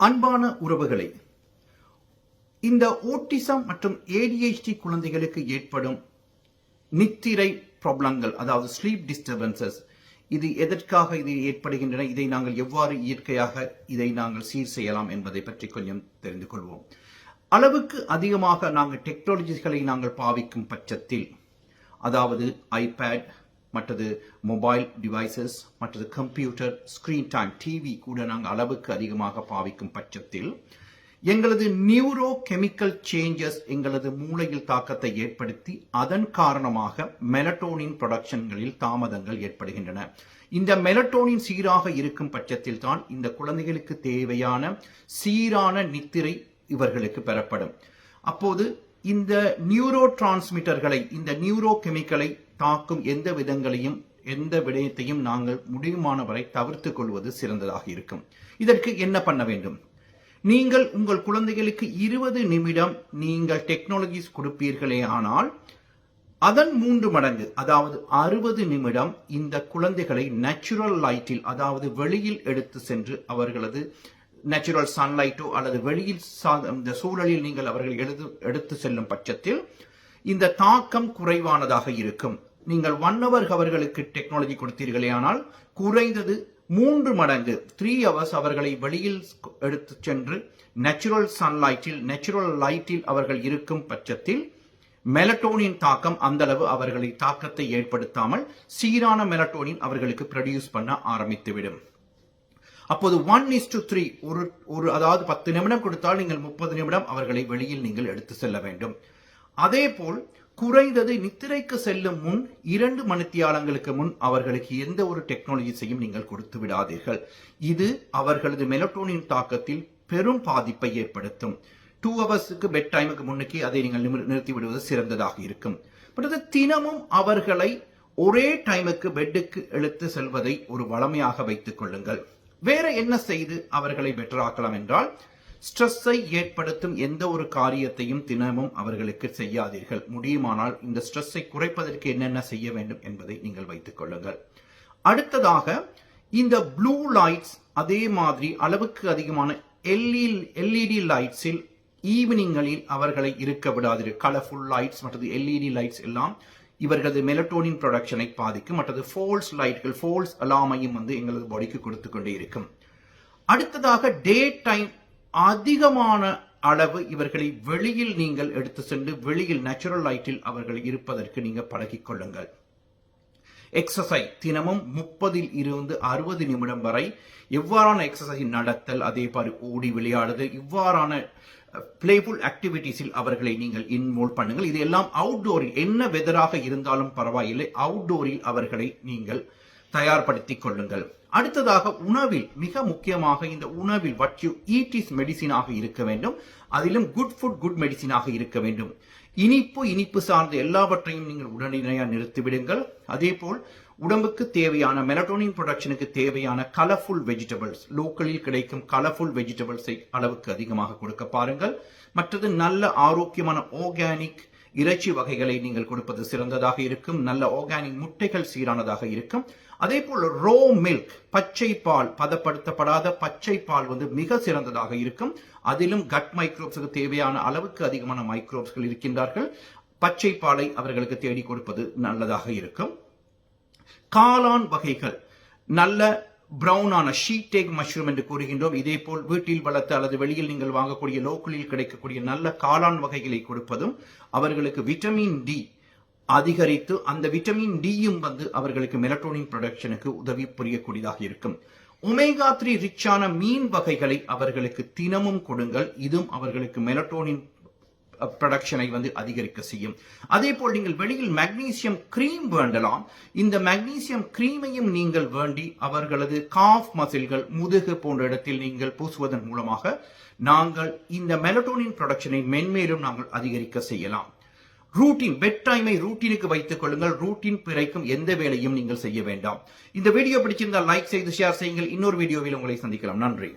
அன்பான உறவுகளை இந்த ஓட்டிசம் மற்றும் ஏடிஹெச்டி குழந்தைகளுக்கு ஏற்படும் நித்திரை ப்ராப்ளங்கள் அதாவது ஸ்லீப் டிஸ்டர்பன்சஸ் இது எதற்காக இது ஏற்படுகின்றன? இதை நாங்கள் எவ்வாறு இயற்கையாக இதை நாங்கள் சீர் செய்யலாம் என்பதை பற்றி கொஞ்சம் தெரிந்து கொள்வோம். அளவுக்கு அதிகமாக நாங்கள் டெக்னாலஜிகளை நாங்கள் பாவிக்கும் பட்சத்தில் அதாவது ஐபேட் மற்றது மொபைல் டிவைசஸ் மற்றது கம்ப்யூட்டர் ஸ்கிரீன் டைம் டிவி கூட நாங்கள் அளவுக்கு அதிகமாக பாவிக்கும் பட்சத்தில் எங்களது நியூரோ கெமிக்கல் சேஞ்சஸ் எங்களது மூளையில் தாக்கத்தை ஏற்படுத்தி அதன் காரணமாக மெலட்டோனின் ப்ரொடக்ஷன்களில் தாமதங்கள் ஏற்படுகின்றன. இந்த மெலட்டோனின் சீராக இருக்கும் பட்சத்தில் தான் இந்த குழந்தைகளுக்கு தேவையான சீரான நித்திரை இவர்களுக்கு பெறப்படும். அப்போது இந்த நியூரோ டிரான்ஸ்மிட்டர்களை இந்த நியூரோ கெமிக்கலை தாக்கும் எந்த விதங்களையும் எந்த விடயத்தையும் நாங்கள் முடியுமானவரை தவிர்த்து கொள்வது சிறந்ததாக இருக்கும். இதற்கு என்ன பண்ண வேண்டும்? நீங்கள் உங்கள் குழந்தைகளுக்கு இருபது நிமிடம் நீங்கள் டெக்னாலஜிஸ் கொடுப்பீர்களே ஆனால் அதன் மூன்று மடங்கு அதாவது அறுபது நிமிடம் இந்த குழந்தைகளை நேச்சுரல் லைட்டில் அதாவது வெளியில் எடுத்து சென்று அவர்களது நேச்சுரல் சன்லைட்டோ அல்லது வெளியில் இந்த சூழலில் நீங்கள் அவர்கள் எழுது எடுத்து செல்லும் பட்சத்தில் இந்த தாக்கம் குறைவானதாக இருக்கும். நீங்கள் ஒன் ஹவர் அவர்களுக்கு டெக்னாலஜி கொடுத்தீர்களே ஆனால் குறைந்தது மூன்று மடங்கு த்ரீ ஹவர்ஸ் அவர்களை வெளியில் எடுத்து சென்று நேச்சுரல் சன்லைட்டில் நேச்சுரல் லைட்டில் அவர்கள் இருக்கும் பட்சத்தில் மெலட்டோனின் தாக்கம் அந்த அளவு அவர்களை தாக்கத்தை ஏற்படுத்தாமல் சீரான மெலட்டோனின் அவர்களுக்கு ப்ரொடியூஸ் பண்ண ஆரம்பித்துவிடும். அப்போது ஒன் இஸ் டு த்ரீ ஒரு ஒரு அதாவது பத்து நிமிடம் கொடுத்தால் நீங்கள் முப்பது நிமிடம் அவர்களை வெளியில் நீங்கள் எடுத்து செல்ல வேண்டும். அதே போல் குறைந்தது நித்திரைக்கு செல்லும் முன் இரண்டு மணித்தியாலங்களுக்கு முன் அவர்களுக்கு எந்த ஒரு டெக்னாலஜிஸையும் நீங்கள் கொடுத்து விடாதீர்கள். இது அவர்களது மெலட்டோனின் தாக்கத்தில் பெரும் பாதிப்பை ஏற்படுத்தும். டூ ஹவர்ஸுக்கு பெட் டைமுக்கு முன்னுக்கு அதை நீங்கள் நிறுத்தி விடுவது சிறந்ததாக இருக்கும். பட் அது தினமும் அவர்களை ஒரே டைமுக்கு பெட்டுக்கு எழுத்து செல்வதை ஒரு வளமையாக வைத்துக் கொள்ளுங்கள். வேற என்ன செய்து அவர்களை பெட்டராக்கலாம் என்றால் ஸ்ட்ரெஸ்ஸை ஏற்படுத்தும் எந்த ஒரு காரியத்தையும் தினமும் அவர்களுக்கு செய்யாதீர்கள். முடியுமானால் இந்த ஸ்ட்ரெஸ்ஸை குறைப்பதற்கு என்னென்ன செய்ய வேண்டும் என்பதை நீங்கள் வைத்துக் கொள்ளுங்கள். அடுத்ததாக இந்த ப்ளூ லைட்ஸ் அதே மாதிரி அளவுக்கு அதிகமான எல்இ எல்இடி லைட்ஸில் ஈவினிங்களில் அவர்களை இருக்க விடாதீர்கள். கலர்ஃபுல் லைட்ஸ் மற்றது எல்இடி லைட்ஸ் எல்லாம் இவர்களது மெலட்டோனின் ப்ரொடக்ஷனை பாதிக்கும். மற்றது ஃபோல்ஸ் லைட்கள் ஃபோல்ஸ் அலாமையும் வந்து எங்களது பாடிக்கு கொடுத்து கொண்டே இருக்கும். அடுத்ததாக டே டைம் அதிகமான அளவு இவர்களை வெளியில் நீங்கள் எடுத்து சென்று வெளியில் நேச்சுரல் லைட்டில் அவர்கள் இருப்பதற்கு நீங்கள் பழகிக் கொள்ளுங்கள். எக்ஸசைஸ் தினமும் முப்பதில் இருந்து அறுபது நிமிடம் வரை எவ்வாறான எக்ஸசைஸ் நடத்தல் அதே மாதிரி ஓடி விளையாடுதல் இவ்வாறான பிளேஃபுல் ஆக்டிவிட்டீஸில் அவர்களை நீங்கள் இன்வால்வ் பண்ணுங்கள். இது எல்லாம் அவுட்டோரில் என்ன வெதராக இருந்தாலும் பரவாயில்லை. அவுட்டோரில் அவர்களை நீங்கள் தயார்படுத்திக் கொள்ளுங்கள். அடுத்ததாக உணவில் மிக முக்கியமாக இந்த உணவில் வட் யூ ஈட் இஸ் மெடிசினாக இருக்க வேண்டும். அதிலும் குட் ஃபுட் குட் மெடிசினாக இருக்க வேண்டும். இனிப்பு இனிப்பு சார்ந்த எல்லாவற்றையும் நீங்கள் உடனடியாக நிறுத்திவிடுங்கள். அதே போல் உடம்புக்கு தேவையான மெலட்டோனின் ப்ரொடக்ஷனுக்கு தேவையான கலர்ஃபுல் வெஜிடபிள்ஸ் லோக்கலில் கிடைக்கும் கலர்ஃபுல் வெஜிடபிள்ஸை அளவுக்கு அதிகமாக கொடுக்க பாருங்கள். மற்றது நல்ல ஆரோக்கியமான ஆர்கானிக் இறைச்சி வகைகளை நீங்கள் கொடுப்பது சிறந்ததாக இருக்கும். நல்ல ஆர்கானிக் முட்டைகள் சீரானதாக இருக்கும். அதே போல் ரோ மில்க் பச்சை பால் பதப்படுத்தப்படாத பச்சை பால் வந்து மிக சிறந்ததாக இருக்கும். அதிலும் கட் மைக்ரோப்ஸுக்கு தேவையான அளவுக்கு அதிகமான மைக்ரோப்ஸ்கள் இருக்கின்றார்கள். பச்சை பாலை அவர்களுக்கு தேடி கொடுப்பது நல்லதாக இருக்கும். காளான் வகைகள். நல்ல பிரவுனான ஷீட் டேக் மஷ்ரூம் என்று கூறுகின்றோம். இதே போல் வீட்டில் வளர்த்து அல்லது வெளியில் நீங்கள் வாங்கக்கூடிய லோக்கலில் கிடைக்கக்கூடிய நல்ல காளான் வகைகளை கொடுப்பதும் அவர்களுக்கு விட்டமின் டி அதிகரித்து அந்த விட்டமின் டியும் வந்து அவர்களுக்கு மெலட்டோனின் ப்ரொடக்ஷனுக்கு உதவி புரியக்கூடியதாக இருக்கும். ஒமேகா த்ரீ ரிச்சான மீன் வகைகளை அவர்களுக்கு தினமும் கொடுங்கள். இதுவும் அவர்களுக்கு மெலட்டோனின் ப்ரொடக்ஷனை வந்து அதிகரிக்க செய்யும். அதே போல் நீங்கள் வெளியில் மெக்னீசியம் கிரீம் வேண்டலாம். இந்த மெக்னீசியம் கிரீமையும் நீங்கள் வேண்டி அவர்களது காஃப் மசில்கள் முதுகு போன்ற இடத்தில் நீங்கள் பூசுவதன் மூலமாக நாங்கள் இந்த மெலட்டோனின் ப்ரொடக்ஷனை மென்மேலும் நாங்கள் அதிகரிக்க செய்யலாம். ரூட்டின் பெட் டைமை ரூட்டினுக்கு வைத்துக் கொள்ளுங்கள். ரூட்டின் பிறைக்கும் எந்த வேலையும் நீங்கள் செய்ய வேண்டாம். இந்த வீடியோ பிடிச்சிருந்தால் லைக் செய்து ஷேர் செய்யுங்கள். இன்னொரு வீடியோவில் உங்களை சந்திக்கலாம். நன்றி.